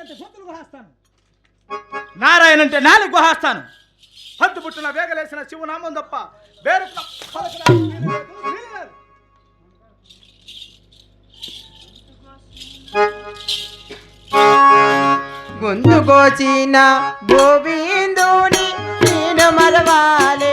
అంటే గొంతులు గుహాస్తాను. నారాయణ అంటే నాలుగు గుహాస్తాను. హద్దు పుట్టిన వేగలేసిన శివనామం తప్ప వేరు గొంతు కోచిన గోవిందుని నేను మరవాలి.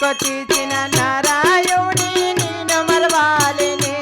నాలుక తీసిన నారాయణి నేను మరవాలనే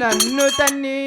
నన్ను తన్నిన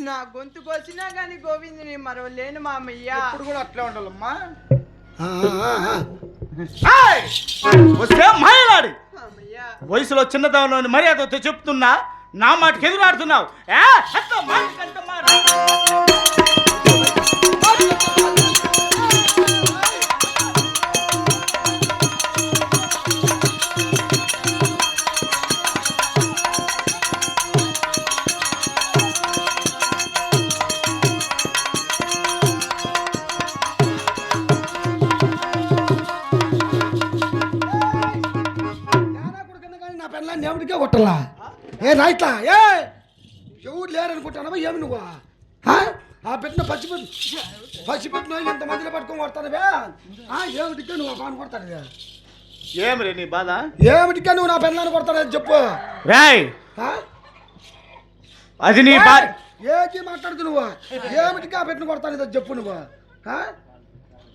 నా గొంతు కోసినా గాని గోవిందుని మరవలేను మామయ్య ఇప్పుడు కూడా అట్లే ఉండాలమ్మా ఏయ్! వస్తే మాయలాడి మామయ్య వయసులో చిన్నతనంలోని మర్యాదతో చెప్తున్నా నా మాటకి ఎదురాడుతున్నావు ఏ? అత్త మాటకంటే మాట. కొట్టలా ఏ నాయిట్లా ఏ! ఎవరు లేరనుకుంటానవా ఏమి నువ్వు? ఆ? ఆ పెట్టిన పచ్చి పెట్టు పచ్చి పెట్టిన ఇంత మందిలో పట్టుకొని కొడతానవే ఆ, ఏమిటికే నువ్వు పాను కొడతానవే ఏం రే నీ బాధ? ఏమిటికే నువ్వు నా పెళ్ళాన్ని కొడతానని చెప్పు. రాయ్! ఆ? అది నీ బాధ ఏకి మాట్లాడుతు నువ్వు? ఏమిటికి ఆ పెట్టిన కొడతాను చెప్పు నువ్వు? ఆ?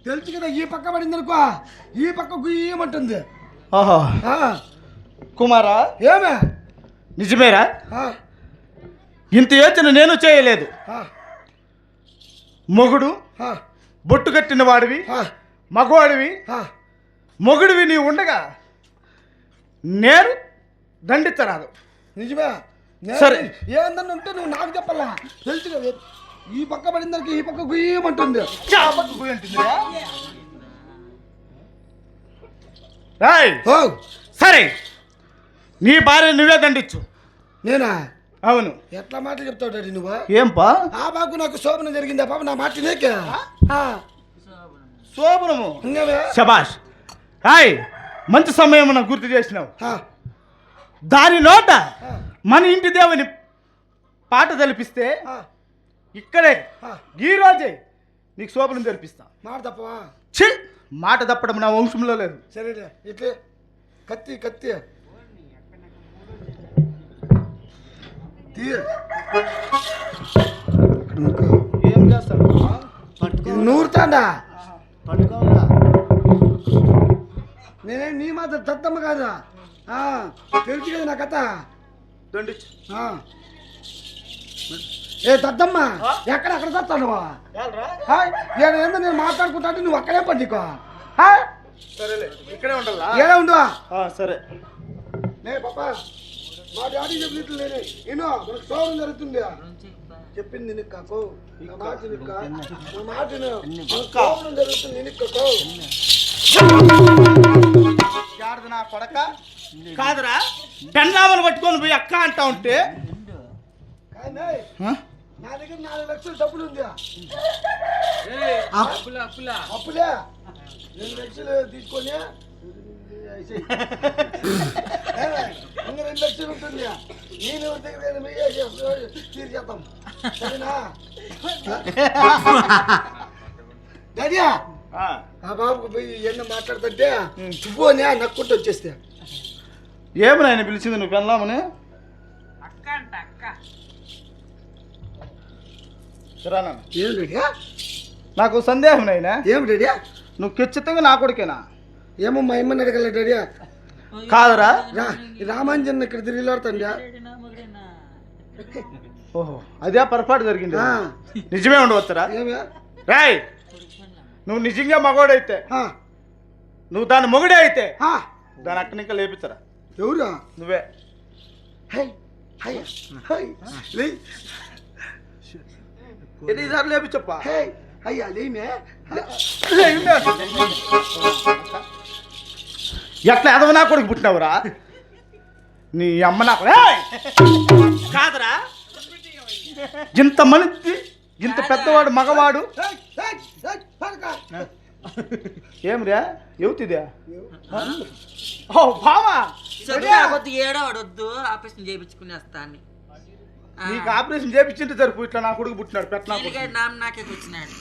తెలుసు కదా ఈ పక్క పడింది అనుకో. ఈ పక్క గుయ్యమంటుంది. ఓహో. ఆ, కుమారా? ఏమే? నిజమేరా? ఇంత యోచన నేను చేయలేదు. మొగుడు బొట్టు కట్టిన వాడివి మగవాడివి. మొగుడివి నీ ఉండగా నేను దండించరాదు నిజమే. సరే. ఏందన్నా ఉంటే నువ్వు నాకు చెప్పాలా? తెలుసు కదా. ఈ పక్క పడిందరికి ఈ పక్క గుయ్యమంటుంది. ఓ. సరే. నీ భార్య నువ్వే దండించు నేనా? అవును. ఎట్లా మాటలు చెప్తావు డాడీ నువ్వు? ఏంపా? ఆ బాబు నాకు శోభన జరిగింది ఆ పాప నా మాట నీకే శోభనము? శబాష్ హాయ్ మంచి సమయం నాకు గుర్తు చేసినావు. దాని నోట ఆ, మన ఇంటి దేవుని పాట తెలిపిస్తే ఇక్కడే. ఈ రోజే నీకు శోభనం జరిపిస్తా. మాట తప్పవా? మాట తప్పడం నా వంశంలో లేదు. సరేలే ఇట్లే. కత్తి కత్తి. ఏం చేస్తాను ఇది నూరుతాండా? నేనేం నీ మాత్రం తత్తమ్మ కాదా తెలుసు కదా నా కథ. ఏ తద్దమ్మ ఎక్కడ అక్కడ తత్తాను ఏల్రా? ఏందో నేను మాట్లాడుకుంటా అంటే నువ్వు అక్కడే పండుకో. సరేలే ఇక్కడే ఉండాలా? ఏడా ఉండు? ఆ, సరే. నే పాపా మా డాడీ చెప్పినట్లు నేనే నేను మనకు సోదరం జరుగుతుంది చెప్పింది నిన్ను కాకు నా మాట నిక్క నా మాట విను. మనకు సోదరం జరుగుతుంది నిన్ను కాకు గాడిద నా కొడక కాదురా పెండామని పట్టుకొని పోయి అక్క అంటా ఉంటే? నా దగ్గర నాలుగు లక్షలు డబ్బులు ఉంది అప్పులే రెండు లక్షలు తీసుకొని ఇంకా రెండు లక్షలు ఉంటుంది నేను దగ్గర తీర్చేద్దాం సరేనా? డాడీయా ఆ, బాబుకు పోయి ఎన్న మాట్లాడుతుంటే చువ్వని నక్కుంటూ వచ్చేస్తే. ఏమి నాయన పిలిచింది నువ్వు పెందామని సరే నాన్న. ఏం డాడీయా నాకు సందేహం నాయనా. ఏం డాడీయా నువ్వు ఖచ్చితంగా నా కొడుకేనా? ఏమో మా అమ్మని అడగల డాడీయా కాదురా. రామాంజన్ ఇక్కడ తిరిగిలాడుతాండా ఓహో అదే పొరపాటు జరిగింది. నిజమే ఉండవచ్చురా. రాయ్ నువ్వు నిజంగా మగవాడైతే ఆ, నువ్వు దాని మొగుడే అయితే దాని అక్కడి ఇంకా లేపించరా ఎవరా? నువ్వే. ఎన్నిసార్లు లేపించప్పా అయ్యా లేమే. ఎట్లా ఎదవ నా కొడుకు పుట్టినవురా? నీ అమ్మ నాకు! కాదురా. ఇంత మనిషి ఇంత పెద్దవాడు మగవాడు. ఏమిరా? యువతిదే ఓ బావా! చదువు ఏడో వద్దు ఆపరేషన్ చేయించుకునేస్తా అని నీకు ఆపరేషన్ చేపించింటే సరిపో ఇట్లా నా కొడుకు పుట్టినాడు పెట్ట నా కొడుకు. వీళ్ళకి నాన్న నాకే వచ్చినాడు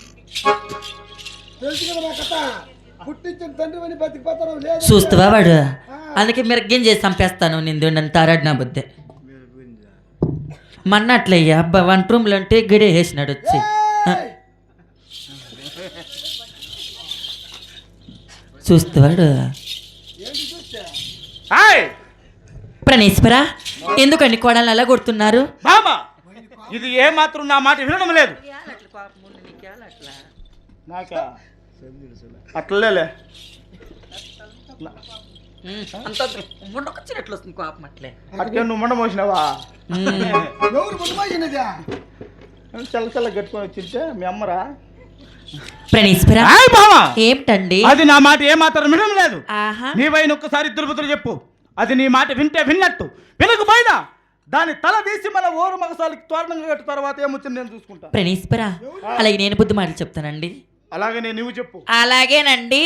తెలుసు కదా కథ? పుట్టించిన తండ్రి అని బతికిపోతారు లేదు చూస్తావా వాడు? అందుకే మిరగ్గేం చేసి చంపేస్తాను నిందు నన్ను తారాడు నా బుద్ధి. మన్నట్లయ్యా అబ్బా వన్ రూమ్లో ఉంటే గడే వేసినాడు వచ్చి. చూస్తావాడు ప్రణీశ్వరా ఎందుకండి కోడలు అలా కొడుతున్నారు? ఇది ఏ మాత్రం నా మాట వినడం లేదు. నాకా? అట్లలేలే అంత ఉండకొచ్చినట్లు వస్తుంది కోపం అట్లే. అట్లే నువ్వు మండ మోసినావా? ఎవరు చల్ల చల్ల కట్టుకొని వచ్చింటే మీ అమ్మరా? ప్రణీశ్వరా ఏమిటండి? అది నా మాట ఏ మాత్రం వినడం లేదు. ఆహా. నీవైన ఒక్కసారి తిరుపతులు చెప్పు. అది నీ మాట వింటే విన్నట్టు. వినకపోయినా దాని తల తీసి మన ఓరు మగసాలకి తోరణంగా కట్టు తర్వాత ఏమొచ్చింది నేను చూసుకుంటా. ప్రణీశ్వరా అలాగే నేను బుద్ధి మాటలు చెప్తానండి. అలాగే నేను నువ్వు చెప్పు. అలాగేనండి.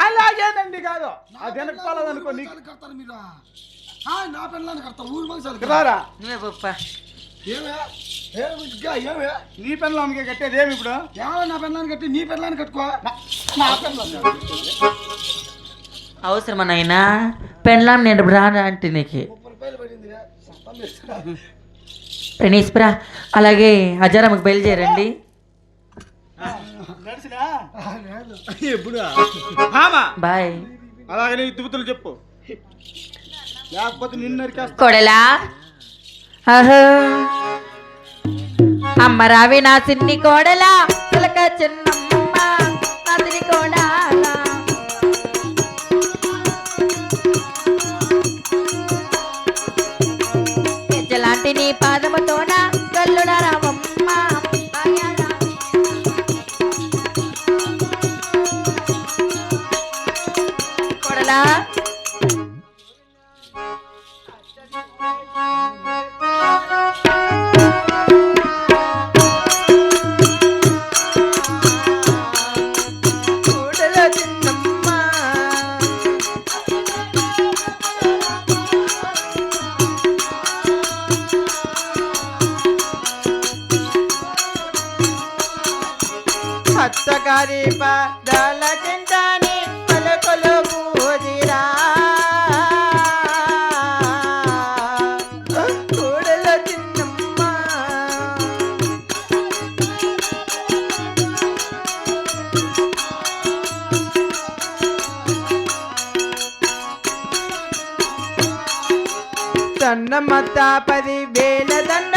అలాగేనండి కాదు. అది వెనకాలదనుకో నీకు. కడతారు మీరు. ఆ, నా పెళ్ళాన్ని కడతారు ఊరు మనుషులు రారా నువ్వే గొప్ప ఏమే? ఏమి ఇంకా ఏమే? నీ పెళ్ళానికి కట్టేది ఏమి ఇప్పుడు? ఏమో నా పెళ్ళాన్ని కట్టి నీ పెళ్ళాన్ని కట్టుకో? నా పెళ్ళాం అవసరమా నాయనా? పెళ్ళాం నేను రానా అంటే నీకు. ముప్పై రూపాయలు పడింది సత్తం అలాగే హజారామకు బయలుదేరండి. ఎప్పుడు? బాయ్. అలాగే నీ తుబుతులు చెప్పు. లేకపోతే నిన్ను నరికేస్తా. కొడలా? అమ్మ రావి నా సిన్ని కోడలా. చిలక చిన్నమ్మ అత్తగారి పదాల చింతాని పలుకులు పూజిరా కోడల చిన్నమ్మ. సన్నమ్మ పది వేల దన్న